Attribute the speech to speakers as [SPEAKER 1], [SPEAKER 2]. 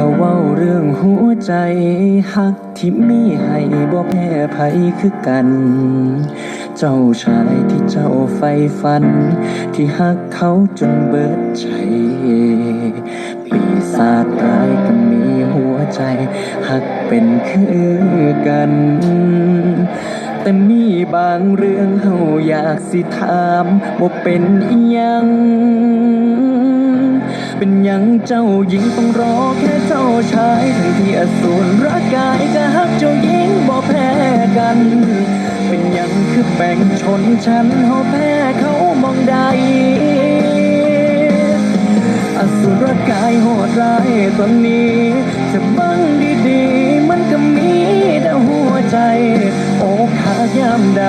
[SPEAKER 1] เขาเว้าเรื่องหัวใจฮักที่มีให้บ่แพ้ภัยคือกัน เจ้าชายที่เจ้าใฝ่ฝัน ที่ฮักเขาจนเบิดใจ ปีศาจร้ายก็มีหัวใจฮักเป็นคือกันแต่มีบางเรื่องเฮาอยากสิถามว่าเป็นอิหยัง เป็นยังเจ้าหญิงต้องรอแค่เจ้าชายทั้งที่อสูรร่างกายก็ฮักเจ้าหญิงบ่แพ้กัน เป็นยังคือแบ่งชนชั้นเฮาแพ้เขามองใดอสุรกายโหดร้ายตอนนี้จะบังดีๆ มันก็มีแต่หัวใจ โอกหักยามใด